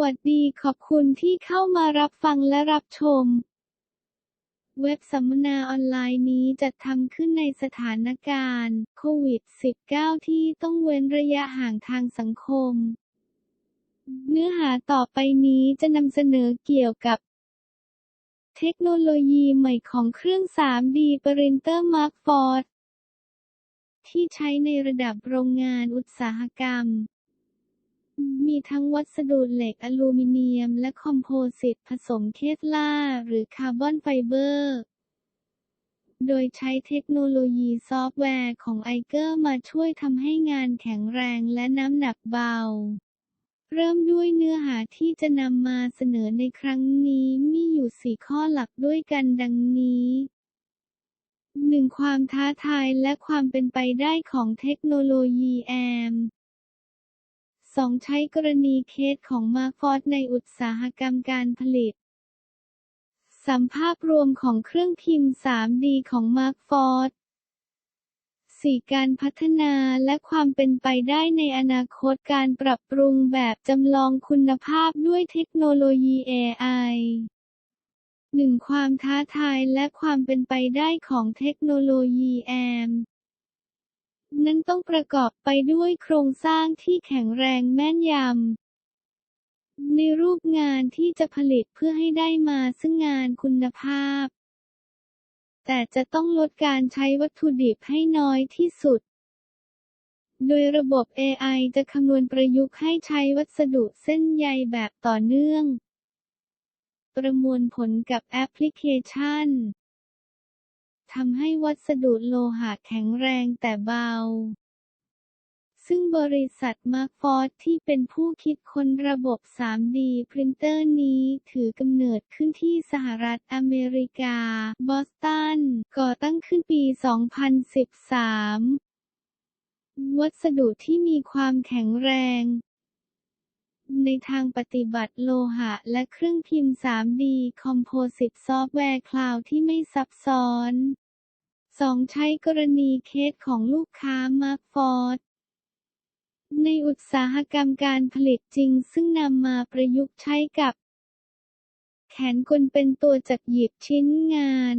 วัสดีขอบคุณที่เข้ามารับฟังและรับชม เว็บสัมมนาออนไลน์นี้จัดทำขึ้นในสถานการณ์โควิด -19 ที่ต้องเว้นระยะห่างทางสังคม เนื้อหาต่อไปนี้จะนำเสนอเกี่ยวกับเทคโนโลยีใหม่ของเครื่อง 3D ปรินเตอร์มาร์คฟอร์ที่ใช้ในระดับโรงงานอุตสาหกรรม มีทั้งวัสดุเหล็กอลูมิเนียม และคอมโพสิตผสมเคฟลาหรือคาร์บอนไฟเบอร์ โดยใช้เทคโนโลยีซอฟต์แวร์ของไอเกอร์มาช่วยทำให้งานแข็งแรงและน้ำหนักเบา เริ่มด้วยเนื้อหาที่จะนำมาเสนอในครั้งนี้มีอยู่4ข้อหลักด้วยกันดังนี้ 1. ความท้าทายและความเป็นไปได้ของเทคโนโลยีแอม 2. ใช้กรณีเคสของมาร์ฟอร์ดในอุตสาหกรรมการผลิต 3. ภาพรวมของเครื่องพิมพ์ 3D ของมาร์ฟอร์ด 4. การพัฒนาและความเป็นไปได้ในอนาคตการปรับปรุงแบบจำลองคุณภาพด้วยเทคโนโลยี AI 1. ความท้าทายและความเป็นไปได้ของเทคโนโลยีแอม นั้นต้องประกอบไปด้วยโครงสร้างที่แข็งแรงแม่นยำ ในรูปงานที่จะผลิตเพื่อให้ได้มาซึ่งงานคุณภาพ แต่จะต้องลดการใช้วัตถุดิบให้น้อยที่สุด โดยระบบ AI จะคำนวณประยุกต์ให้ใช้วัสดุเส้นใยแบบต่อเนื่อง ประมวลผลกับแอปพลิเคชัน ทำให้วัสดุโลหะแข็งแรงแต่เบา ซึ่งบริษัทมาร์ฟอร์ดที่เป็นผู้คิดค้นระบบ 3D พรินเตอร์นี้ถือกำเนิดขึ้นที่สหรัฐอเมริกา บอสตัน ก่อตั้งขึ้นปี 2013 วัสดุที่มีความแข็งแรง ในทางปฏิบัติโลหะ และเครื่องพิมพ์ 3D คอมโพสิตซอฟต์แวร์คลาวที่ไม่ซับซ้อน 2. ใช้กรณีเคสของลูกค้ามาร์คฟอร์ดในอุตสาหกรรมการผลิตจริงซึ่งนำมาประยุกต์ใช้กับ แขนกลเป็นตัวจับหยิบชิ้นงาน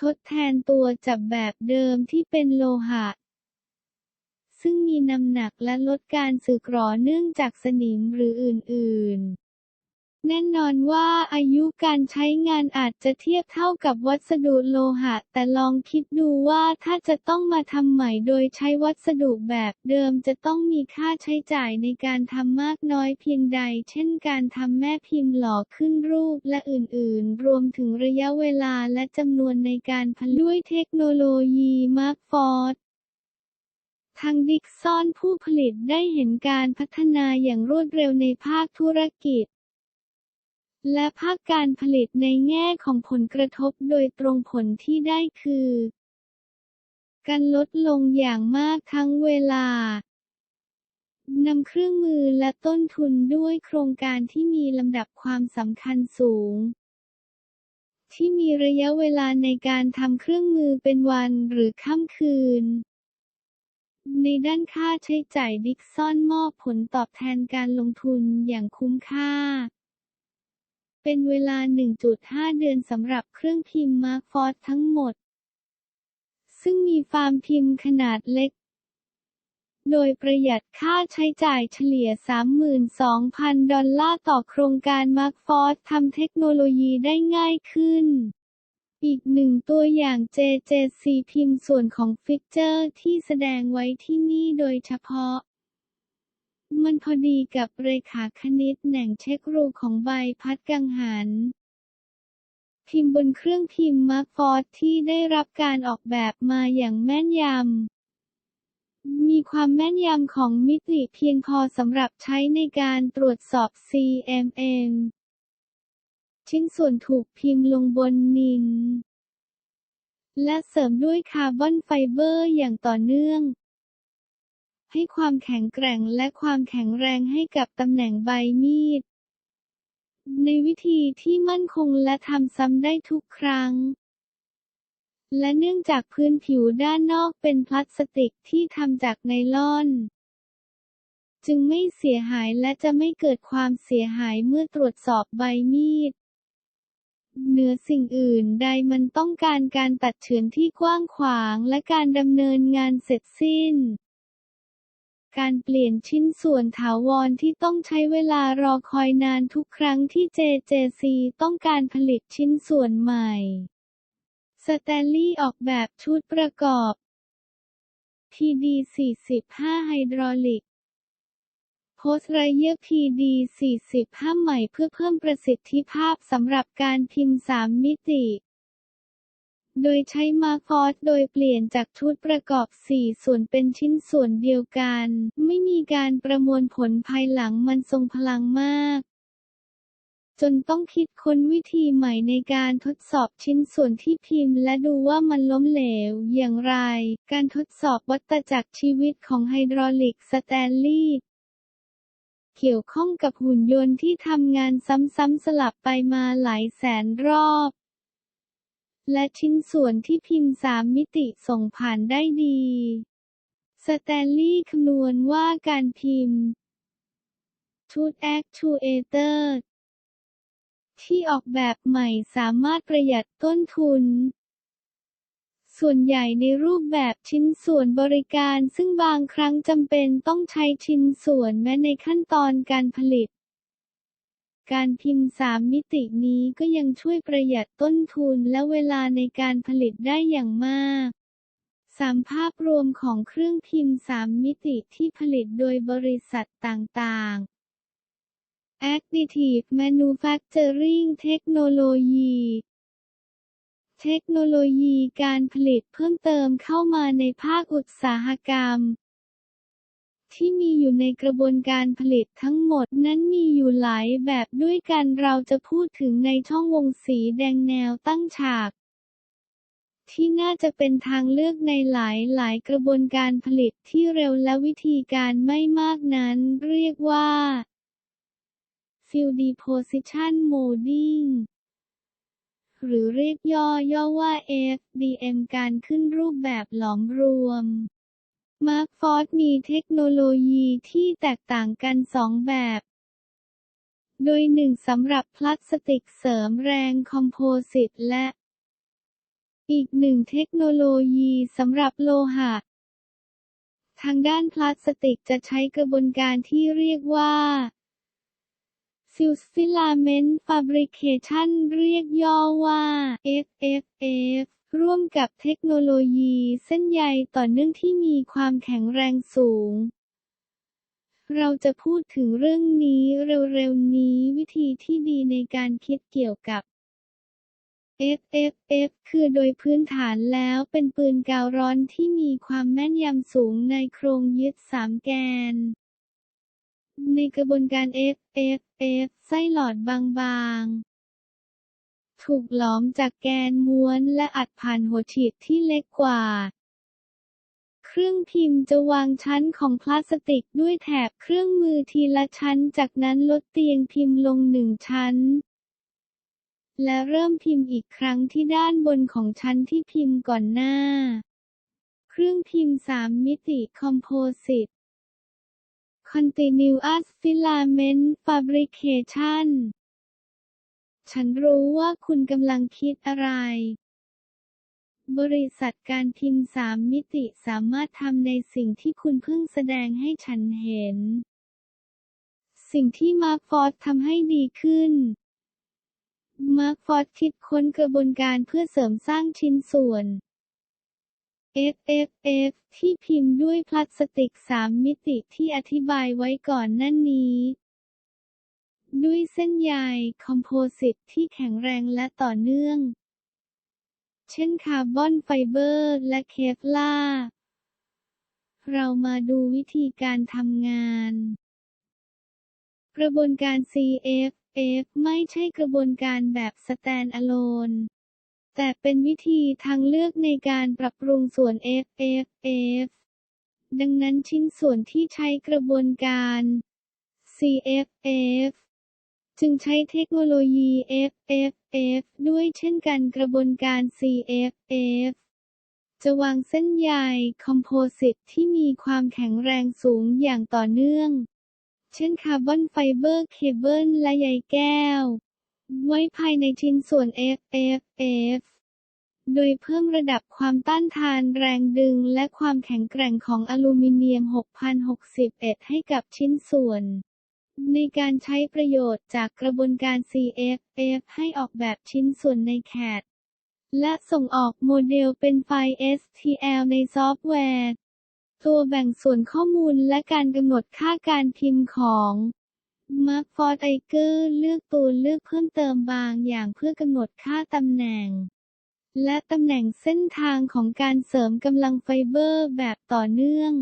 ทดแทนตัวจับแบบเดิมที่เป็นโลหะ ซึ่งมีน้ำหนักและลดการสึกหรอเนื่องจากสนิมหรืออื่น ๆแน่นอนว่าอายุการใช้งานอาจจะเทียบเท่ากับวัสดุโลหะ แต่ลองคิดดูว่าถ้าจะต้องมาทำใหม่โดยใช้วัสดุแบบเดิมจะต้องมีค่าใช้จ่ายในการทำมากน้อยเพียงใด เช่นการทำแม่พิมพ์หล่อขึ้นรูปและอื่นๆ รวมถึงระยะเวลาและจำนวนในการผลิตด้วยเทคโนโลยีมาร์คฟอร์ด ทางดิกซอนผู้ผลิตได้เห็นการพัฒนาอย่างรวดเร็วในภาคธุรกิจ และภาคการผลิตในแง่ของผลกระทบโดยตรงผลที่ได้คือ การลดลงอย่างมากทั้งเวลานำเครื่องมือและต้นทุนด้วยโครงการที่มีลำดับความสำคัญสูง ที่มีระยะเวลาในการทำเครื่องมือเป็นวันหรือค่ำคืน ในด้านค่าใช้จ่ายดิกซอนมอบผลตอบแทนการลงทุนอย่างคุ้มค่า เป็นเวลา 1.5 เดือนสำหรับเครื่องพิมพ์มาร์คฟอร์ดทั้งหมด ซึ่งมีฟาร์มพิมพ์ขนาดเล็ก โดยประหยัดค่าใช้จ่ายเฉลี่ย 32,000 ดอลลาร์ต่อโครงการมาร์คฟอร์ดทำเทคโนโลยีได้ง่ายขึ้น อีกหนึ่งตัวอย่าง JJC พิมพ์ส่วนของฟิกเจอร์ที่แสดงไว้ที่นี่โดยเฉพาะ มันพอดีกับเรขาคณิตแหน่งเช็ครูของใบพัดกังหัน พิมพ์บนเครื่องพิมพ์มาร์ฟอร์ที่ได้รับการออกแบบมาอย่างแม่นยำมีความแม่นยำของมิติเพียงพอสำหรับใช้ในการตรวจสอบ CMM ชิ้นส่วนถูกพิมพ์ลงบนนิลและเสริมด้วยคาร์บอนไฟเบอร์อย่างต่อเนื่อง ให้ความแข็งแกร่งและความแข็งแรงให้กับตำแหน่งใบมีด ในวิธีที่มั่นคงและทำซ้ำได้ทุกครั้งและเนื่องจากพื้นผิวด้านนอกเป็นพลาสติกที่ทำจากไนลอน จึงไม่เสียหายและจะไม่เกิดความเสียหายเมื่อตรวจสอบใบมีด เหนือสิ่งอื่นใดมันต้องการการตัดเฉือนที่กว้างขวางและการดำเนินงานเสร็จสิ้น การเปลี่ยนชิ้นส่วนถาวรที่ต้องใช้เวลารอคอยนานทุกครั้งที่ JJC ต้องการผลิตชิ้นส่วนใหม่ สแตนลีย์ออกแบบชุดประกอบ PD45 ไฮดรอลิก พสไรเยอร์ PD45 ใหม่เพื่อเพิ่มประสิทธิภาพสำหรับการพิมพ์ 3 มิติ โดยใช้มาฟอสโดยเปลี่ยนจากชุดประกอบ 4 ส่วนเป็นชิ้นส่วนเดียวกัน ไม่มีการประมวลผลภายหลังมันทรงพลังมากจนต้องคิดค้นวิธีใหม่ในการทดสอบชิ้นส่วนที่พิมพ์ และดูว่ามันล้มเหลวอย่างไร การทดสอบวัฏจักรชีวิตของไฮดรอลิกสแตนลีย์ เกี่ยวข้องกับหุ่นยนต์ที่ทำงานซ้ำๆสลับไปมาหลายแสนรอบ และชิ้นส่วนที่พิมพ์สามมิติส่งผ่านได้ดี สแตนลีย์คำนวณว่าการพิมพ์ชุดแอคชูเอเตอร์ที่ออกแบบใหม่สามารถประหยัดต้นทุน ส่วนใหญ่ในรูปแบบชิ้นส่วนบริการ ซึ่งบางครั้งจำเป็นต้องใช้ชิ้นส่วนแม้ในขั้นตอนการผลิต การพิมพ์3มิตินี้ก็ยังช่วยประหยัดต้นทุนและเวลาในการผลิตได้อย่างมากสามภาพรวมของเครื่องพิมพ์3มิติที่ผลิตโดยบริษัทต่างๆ Additive Manufacturing Technology เทคโนโลยีการผลิตเพิ่มเติมเข้ามาในภาคอุตสาหกรรม ที่มีอยู่ในกระบวนการผลิตทั้งหมดนั้นมีอยู่หลายแบบด้วยกันเราจะพูดถึงในช่องวงสีแดงแนวตั้งฉากที่น่าจะเป็นทางเลือกในหลายหลายกระบวนการผลิตที่เร็วและวิธีการไม่มากนั้นเรียกว่า Field Deposition Molding หรือเรียกย่อๆว่า FDM การขึ้นรูปแบบหลอมรวมมาร์คฟอร์ดมีเทคโนโลยีที่แตกต่างกันสองแบบ โดยหนึ่งสำหรับพลาสติกเสริมแรงคอมโพสิตและ อีกหนึ่งเทคโนโลยีสำหรับโลหะ ทางด้านพลาสติกจะใช้กระบวนการที่เรียกว่า Fused Filament Fabrication เรียกย่อว่า FFF ร่วมกับเทคโนโลยีเส้นใยต่อเนื่องที่มีความแข็งแรงสูง เราจะพูดถึงเรื่องนี้เร็วๆนี้วิธีที่ดีในการคิดเกี่ยวกับ FFF คือโดยพื้นฐานแล้วเป็นปืนกาวร้อนที่มีความแม่นยำสูงในโครงยึดสามแกน ในกระบวนการ FFF ไส้หลอดบางๆ ถูกหลอมจากแกนม้วนและอัดผ่านหัวฉีดที่เล็กกว่า เครื่องพิมพ์จะวางชั้นของพลาสติกด้วยแถบเครื่องมือทีละชั้น จากนั้นลดเตียงพิมพ์ลงหนึ่งชั้น และเริ่มพิมพ์อีกครั้งที่ด้านบนของชั้นที่พิมพ์ก่อนหน้า เครื่องพิมพ์3มิติคอมโพสิต Continuous Filament Fabrication ฉันรู้ว่าคุณกำลังคิดอะไร บริษัทการพิมพ์3มิติสามารถทำในสิ่งที่คุณเพิ่งแสดงให้ฉันเห็น สิ่งที่มาร์คฟอร์ดทำให้ดีขึ้น มาร์คฟอร์ดคิดค้นกระบวนการเพื่อเสริมสร้างชิ้นส่วน FFF ที่พิมพ์ด้วยพลาสติก3มิติที่อธิบายไว้ก่อนน้านี้ ด้วยเส้นใยคอมโพสิตที่แข็งแรงและต่อเนื่อง เช่นคาร์บอนไฟเบอร์และเคฟลาเรามาดูวิธีการทำงาน กระบวนการ CFF ไม่ใช่กระบวนการแบบ Stand-alone แต่เป็นวิธีทางเลือกในการปรับปรุงส่วน FFF ดังนั้นชิ้นส่วนที่ใช้กระบวนการ CFF จึงใช้เทคโนโลยี FFF ด้วยเช่นกันกระบวนการ CFF จะวางเส้นใยคอมโพสิตที่มีความแข็งแรงสูงอย่างต่อเนื่อง เช่นคาร์บอนไฟเบอร์เคเบิลและใยแก้ว ไว้ภายในชิ้นส่วน FFF โดยเพิ่มระดับความต้านทานแรงดึงและความแข็งแกร่งของอลูมิเนียม 6061 ให้กับชิ้นส่วน ในการใช้ประโยชน์จากกระบวนการ CFF ให้ออกแบบชิ้นส่วนใน CAD และส่งออกโมเดลเป็นไฟล์ STL ในซอฟต์แวร์ ตัวแบ่งส่วนข้อมูลและการกำหนดค่าการพิมพ์ของ Mark Ford Iger เลือกตัวเลือกเพิ่มเติมบางอย่างเพื่อกำหนดค่าตำแหน่ง และตำแหน่งเส้นทางของการเสริมกำลังไฟเบอร์แบบต่อเนื่อง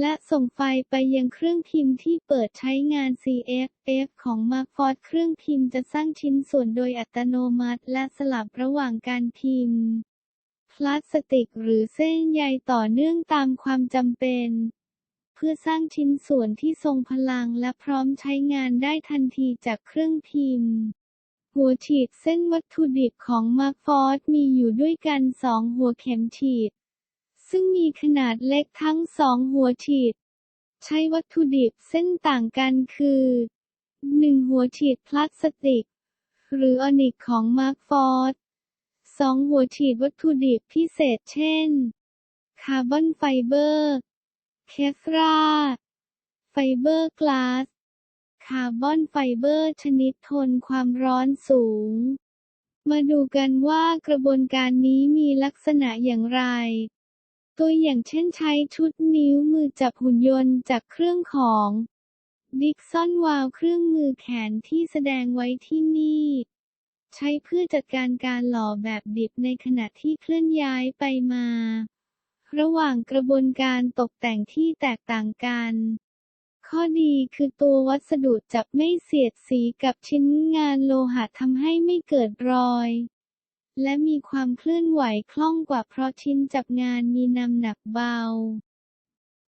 และส่งไฟไปยังเครื่องพิมพ์ที่เปิดใช้งาน CFF ของ Markford เครื่องพิมพ์จะสร้างชิ้นส่วนโดยอัตโนมัติ และสลับระหว่างการพิมพ์ พลาสติกหรือเส้นใยต่อเนื่องตามความจำเป็น เพื่อสร้างชิ้นส่วนที่ทรงพลังและพร้อมใช้งานได้ทันทีจากเครื่องพิมพ์ หัวฉีดเส้นวัตถุดิบของมาร์ฟอร์ดมีอยู่ด้วยกันสองหัวเข็มฉีด ซึ่งมีขนาดเล็กทั้งสองหัวฉีด ใช้วัตถุดิบเส้นต่างกันคือ 1. หัวฉีดพลาสติก หรืออนิกของมาร์ฟอร์ด 2. หัวฉีดวัตถุดิบพิเศษเช่น คาร์บอนไฟเบอร์ เคฟราไฟเบอร์กลาส คาร์บอนไฟเบอร์ชนิดทนความร้อนสูง มาดูกันว่ากระบวนการนี้มีลักษณะอย่างไร ตัวอย่างเช่นใช้ชุดนิ้วมือจับหุ่นยนต์จากเครื่องของดิกซอนวาลเครื่องมือแขนที่แสดงไว้ที่นี่ ใช้เพื่อจัดการการหล่อแบบดิบในขณะที่เคลื่อนย้ายไปมา ระหว่างกระบวนการตกแต่งที่แตกต่างกัน ข้อดีคือตัววัสดุจับไม่เสียดสีกับชิ้นงานโลหะทำให้ไม่เกิดรอย และมีความเคลื่อนไหวคล่องกว่าเพราะชิ้นจับงานมีน้ำหนักเบา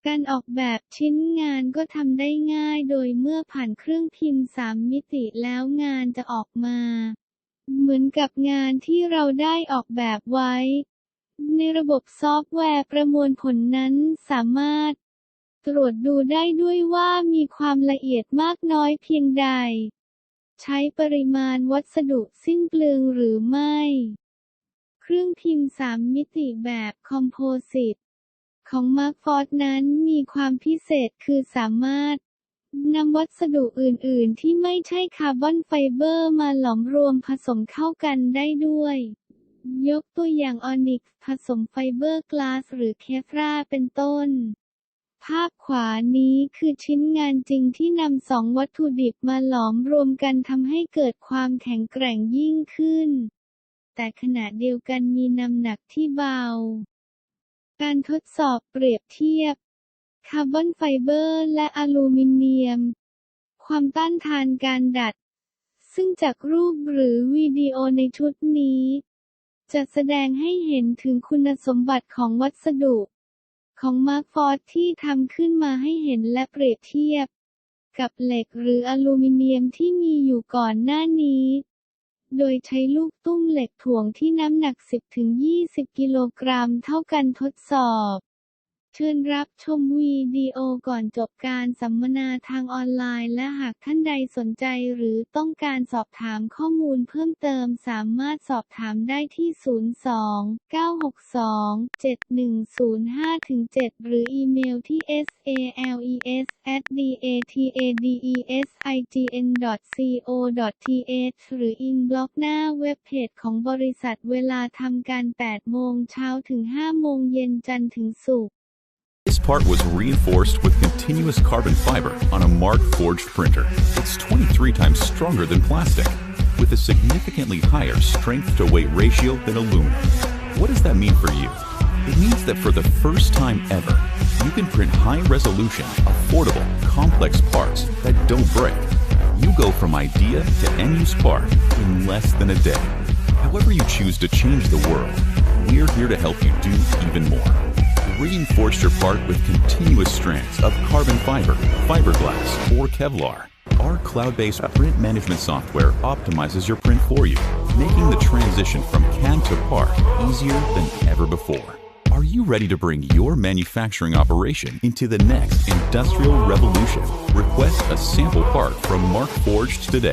การออกแบบชิ้นงานก็ทำได้ง่ายโดยเมื่อผ่านเครื่องพิมพ์สามมิติแล้วงานจะออกมา เหมือนกับงานที่เราได้ออกแบบไว้ ในระบบซอฟต์แวร์ประมวลผลนั้นสามารถ ตรวจดูได้ด้วยว่ามีความละเอียดมากน้อยเพียงใด ใช้ปริมาณวัสดุสิ้นเปลืองหรือไม่ เครื่องพิมพ์สามมิติแบบคอมโพสิตของมาร์คฟอร์ดนั้นมีความพิเศษคือสามารถนำวัสดุอื่น ๆ ที่ไม่ใช่คาร์บอนไฟเบอร์มาหลอมรวมผสมเข้ากันได้ด้วย ยกตัวอย่างออนิกซ์ผสมไฟเบอร์กลาสหรือเคฟราเป็นต้น ภาพขวานี้คือชิ้นงานจริงที่นำสองวัตถุดิบมาหลอมรวมกันทำให้เกิดความแข็งแกร่งยิ่งขึ้น แต่ขณะเดียวกันมีน้ำหนักที่เบา การทดสอบเปรียบเทียบ คาร์บอนไฟเบอร์และอลูมิเนียม ความต้านทานการดัด ซึ่งจากรูปหรือวิดีโอในชุดนี้ จะแสดงให้เห็นถึงคุณสมบัติของวัสดุ ของมาร์คฟอร์ดที่ทำขึ้นมาให้เห็นและเปรียบเทียบ กับเหล็กหรืออลูมิเนียมที่มีอยู่ก่อนหน้านี้ โดยใช้ลูกตุ้มเหล็กถ่วงที่น้ำหนัก 10-20 กิโลกรัมเท่ากันทดสอบ เชิญรับชมวิดีโอก่อนจบการสัมมนาทางออนไลน์ และหากท่านใดสนใจหรือต้องการสอบถามข้อมูลเพิ่มเติมสามารถสอบถามได้ที่ 02-962-7105-7 หรืออีเมลที่ sales data design co th หรืออินบล็อกหน้าเว็บเพจของบริษัทเวลาทำการ 8 โมงเช้าถึง 5 โมงเย็นจันทร์ถึงศุกร์ This part was reinforced with continuous carbon fiber on a Mark forged printer. It's 23 times stronger than plastic, with a significantly higher strength to weight ratio than aluminum. What does that mean for you? It means that for the first time ever, you can print high resolution, affordable, complex parts that don't break. You go from idea to end use part in less than a day. However, you choose to change the world, we're here to help you do even more reinforce your part with continuous strands of carbon fiber, fiberglass, or Kevlar. Our cloud-based print management software optimizes your print for you, making the transition from CAD to part easier than ever before. Are you ready to bring your manufacturing operation into the next industrial revolution? Request a sample part from Mark Forged today.